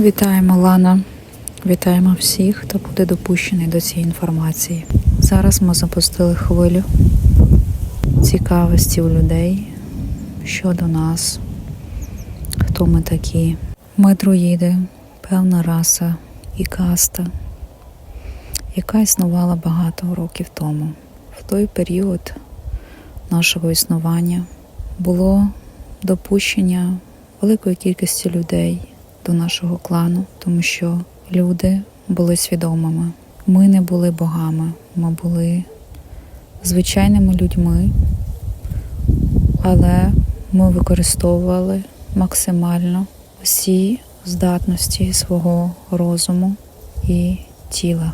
Вітаємо Лана. Вітаємо всіх, хто буде допущений до цієї інформації. Зараз ми запустили хвилю цікавості у людей щодо нас, хто ми такі. Ми друїди, певна раса і каста, яка існувала багато років тому. В той період нашого існування було допущення великої кількості людей до нашого клану, тому що люди були свідомими. Ми не були богами, ми були звичайними людьми, але ми використовували максимально всі здатності свого розуму і тіла.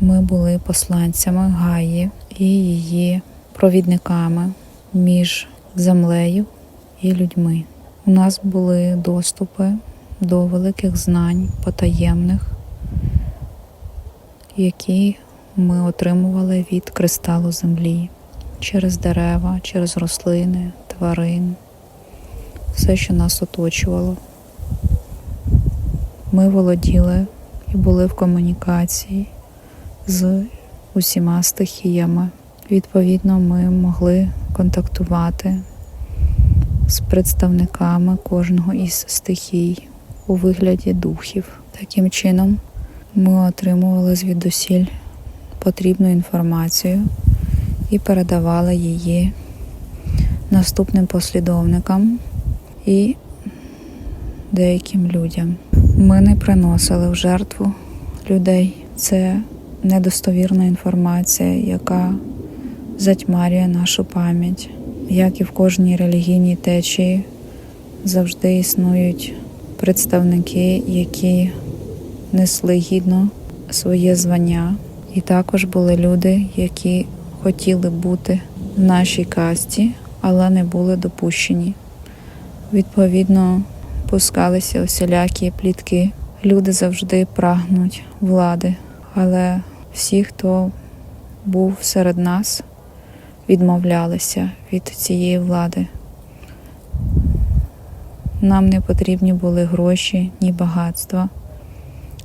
Ми були посланцями Гаї і її провідниками між землею і людьми. У нас були доступи до великих знань потаємних, які ми отримували від кристалу землі через дерева, через рослини, тварин, все, що нас оточувало. Ми володіли і були в комунікації з усіма стихіями. Відповідно, ми могли контактувати з представниками кожного із стихій у вигляді духів. Таким чином, ми отримували звідусіль потрібну інформацію і передавали її наступним послідовникам і деяким людям. Ми не приносили в жертву людей. Це недостовірна інформація, яка затьмарює нашу пам'ять. Як і в кожній релігійній течії, завжди існують представники, які несли гідно своє звання, і також були люди, які хотіли бути в нашій касті, але не були допущені. Відповідно, пускалися усілякі плітки. Люди завжди прагнуть влади, але всі, хто був серед нас, відмовлялися від цієї влади. Нам не потрібні були гроші, ні багатства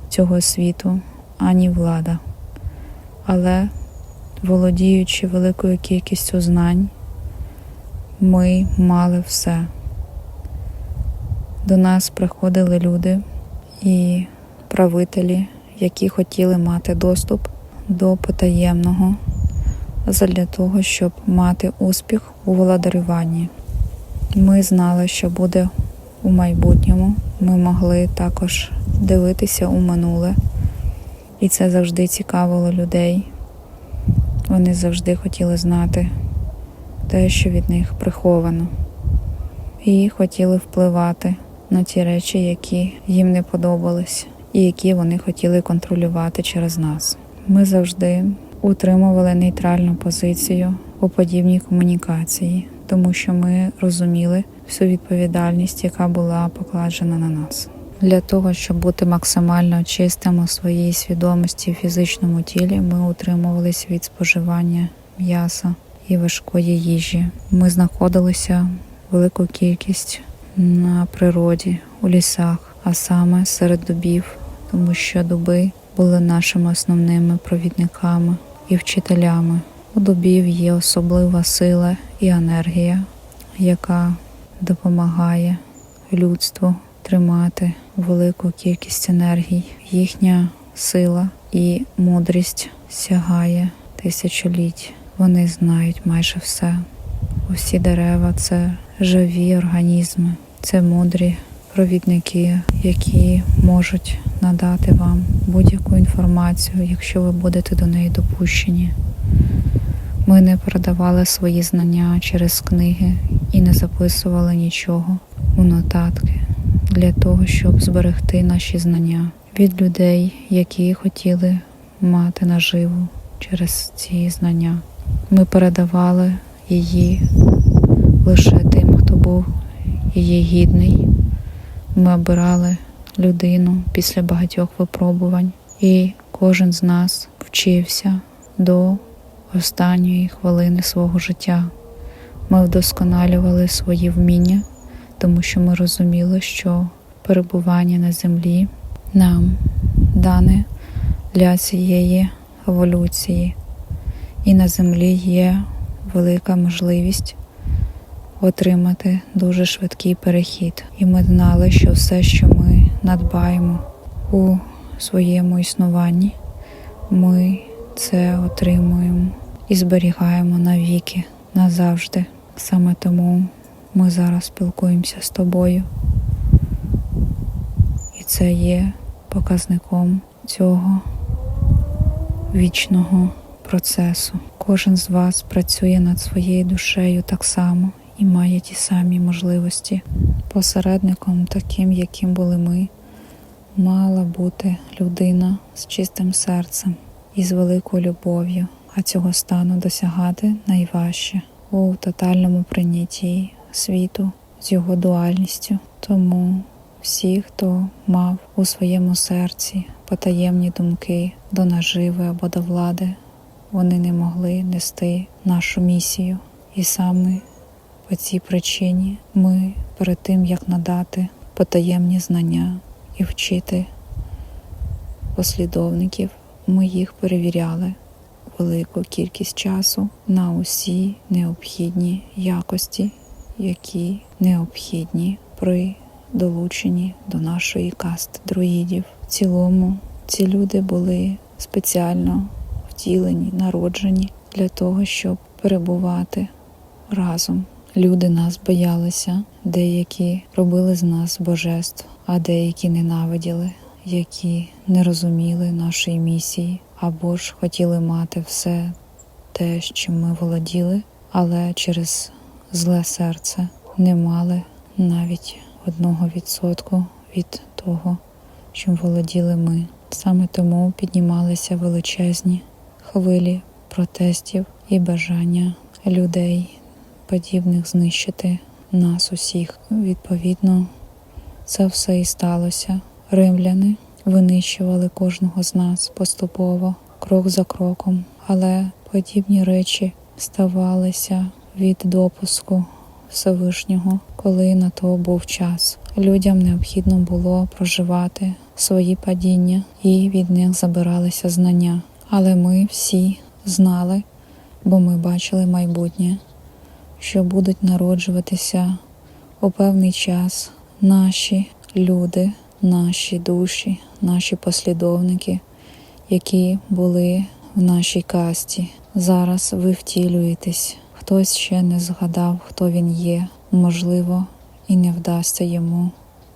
цього світу, ані влада. Але, володіючи великою кількістю знань, ми мали все. До нас приходили люди і правителі, які хотіли мати доступ до потаємного задля того, щоб мати успіх у володарюванні. Ми знали, що буде у майбутньому. Ми могли також дивитися у минуле, і це завжди цікавило людей. Вони завжди хотіли знати те, що від них приховано, і хотіли впливати на ті речі, які їм не подобались, і які вони хотіли контролювати через нас. Ми завжди утримували нейтральну позицію у подібній комунікації, тому що ми розуміли всю відповідальність, яка була покладена на нас. Для того, щоб бути максимально чистим у своїй свідомості в фізичному тілі, ми утримувались від споживання м'яса і важкої їжі. Ми знаходилися велику кількість на природі, у лісах, а саме серед дубів, тому що дуби були нашими основними провідниками і вчителями. У дубів є особлива сила і енергія, яка допомагає людству тримати велику кількість енергій. Їхня сила і мудрість сягає тисячоліть. Вони знають майже все. Усі дерева це живі організми, це мудрі провідники, які можуть надати вам будь-яку інформацію, якщо ви будете до неї допущені. Ми не передавали свої знання через книги і не записували нічого у нотатки для того, щоб зберегти наші знання від людей, які хотіли мати наживу через ці знання. Ми передавали її лише тим, хто був її гідний. Ми обирали людину після багатьох випробувань, і кожен з нас вчився до останньої хвилини свого життя. Ми вдосконалювали свої вміння, тому що ми розуміли, що перебування на землі нам дане для цієї еволюції. І на землі є велика можливість отримати дуже швидкий перехід. І ми знали, що все, що ми надбаємо у своєму існуванні, ми це отримуємо і зберігаємо навіки, назавжди. Саме тому ми зараз спілкуємося з тобою. І це є показником цього вічного процесу. Кожен з вас працює над своєю душею так само і має ті самі можливості. Посередником, таким, яким були ми, мала бути людина з чистим серцем і з великою любов'ю, а цього стану досягати найважче у тотальному прийнятті світу з його дуальністю. Тому всі, хто мав у своєму серці потаємні думки до наживи або до влади, вони не могли нести нашу місію. І саме по цій причині ми перед тим, як надати потаємні знання і вчити послідовників, ми їх перевіряли велику кількість часу на усі необхідні якості, які необхідні при долученні до нашої касти друїдів. В цілому ці люди були спеціально втілені, народжені для того, щоб перебувати разом. Люди нас боялися, деякі робили з нас божеств, а деякі ненавиділи, які не розуміли нашої місії, або ж хотіли мати все те, чим ми володіли, але через зле серце не мали навіть одного відсотку від того, чим володіли ми. Саме тому піднімалися величезні хвилі протестів і бажання людей, подібних знищити нас усіх. Відповідно, це все і сталося. Римляни винищували кожного з нас поступово, крок за кроком, але подібні речі ставалися від допуску Всевишнього, коли на то був час. Людям необхідно було проживати свої падіння, і від них забиралися знання. Але ми всі знали, бо ми бачили майбутнє, що будуть народжуватися у певний час наші люди, наші душі, наші послідовники, які були в нашій касті. Зараз ви втілюєтесь. Хтось ще не згадав, хто він є, можливо, і не вдасться йому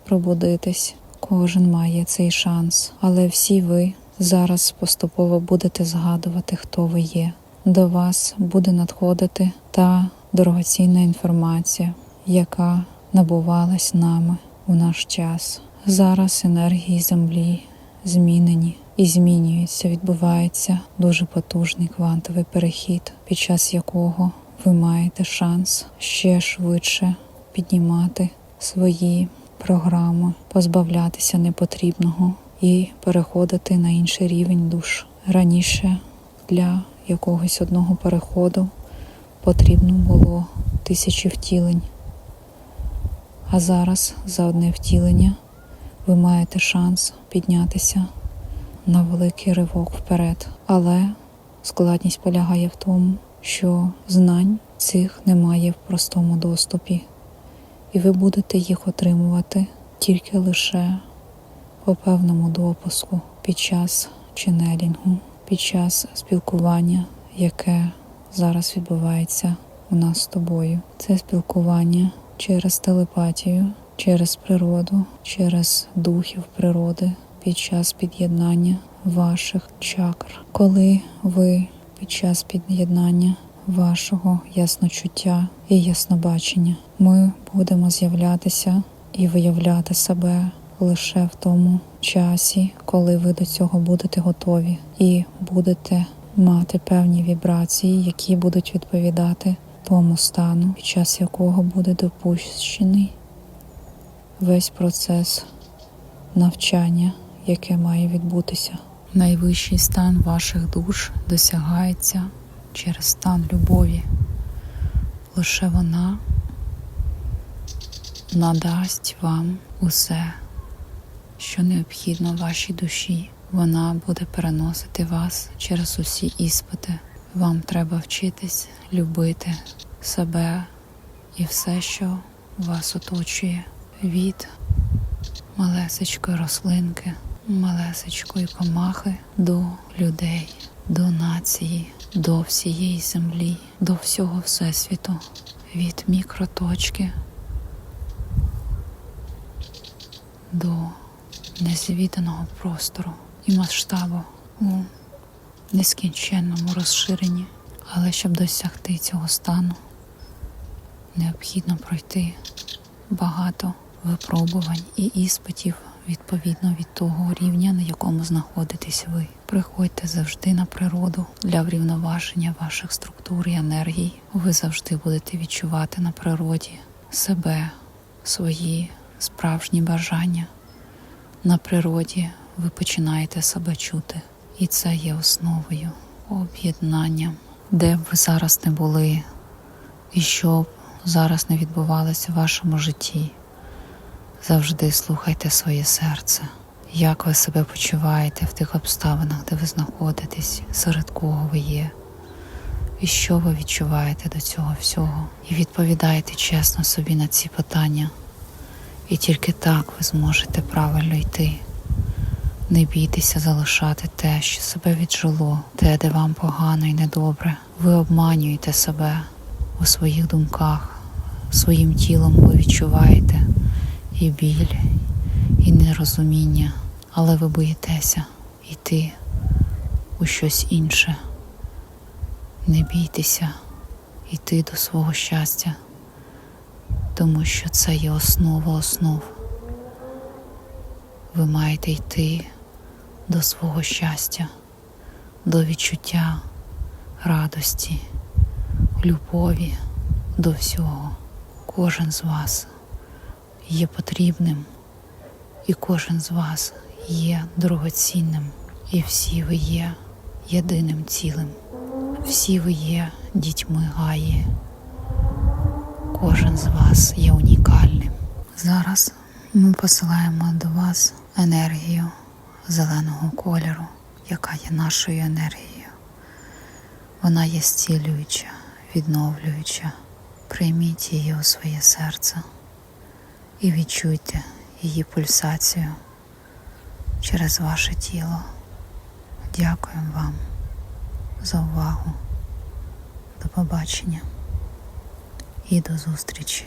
пробудитись. Кожен має цей шанс, але всі ви зараз поступово будете згадувати, хто ви є. До вас буде надходити та дорогоцінна інформація, яка набувалась нами у наш час. Зараз енергії землі змінені і змінюються. Відбувається дуже потужний квантовий перехід, під час якого ви маєте шанс ще швидше піднімати свої програми, позбавлятися непотрібного і переходити на інший рівень душ. Раніше для якогось одного переходу потрібно було тисячі втілень. А зараз за одне втілення ви маєте шанс піднятися на великий ривок вперед. Але складність полягає в тому, що знань цих немає в простому доступі, і ви будете їх отримувати тільки лише по певному допуску під час ченелінгу, під час спілкування, яке зараз відбувається у нас з тобою. Це спілкування через телепатію, через природу, через духів природи під час під'єднання ваших чакр. Коли ви під час під'єднання вашого ясночуття і яснобачення ми будемо з'являтися і виявляти себе лише в тому часі, коли ви до цього будете готові, і будете мати певні вібрації, які будуть відповідати тому стану, під час якого буде допущений весь процес навчання, яке має відбутися. Найвищий стан ваших душ досягається через стан любові. Лише вона надасть вам усе що необхідно вашій душі. Вона буде переносити вас через усі іспити. Вам треба вчитись любити себе і все, що вас оточує, від малесечкої рослинки, малесечкої комахи до людей, до нації, до всієї землі, до всього всесвіту, від мікроточки до незвіданого простору і масштабу у нескінченному розширенні. Але щоб досягти цього стану, необхідно пройти багато випробувань і іспитів відповідно від того рівня, на якому знаходитесь ви. Приходьте завжди на природу для врівноваження ваших структур і енергій. Ви завжди будете відчувати на природі себе, свої справжні бажання. На природі ви починаєте себе чути, і це є основою об'єднання, де б ви зараз не були, і що б зараз не відбувалося в вашому житті. Завжди слухайте своє серце, як ви себе почуваєте в тих обставинах, де ви знаходитесь, серед кого ви є, і що ви відчуваєте до цього всього. І відповідайте чесно собі на ці питання. І тільки так ви зможете правильно йти. Не бійтеся залишати те, що себе віджило, те, де вам погано і недобре. Ви обманюєте себе у своїх думках, своїм тілом ви відчуваєте і біль, і нерозуміння, але ви боїтеся йти у щось інше. Не бійтеся йти до свого щастя, тому що це є основа основ. Ви маєте йти до свого щастя, до відчуття радості, любові до всього. Кожен з вас є потрібним, і кожен з вас є дорогоцінним, і всі ви є єдиним цілим. Всі ви є дітьми Гаї. Кожен з вас є унікальним. Зараз ми посилаємо до вас енергію зеленого кольору, яка є нашою енергією. Вона є зцілююча, відновлююча. Прийміть її у своє серце і відчуйте її пульсацію через ваше тіло. Дякуємо вам за увагу. До побачення і до зустрічі.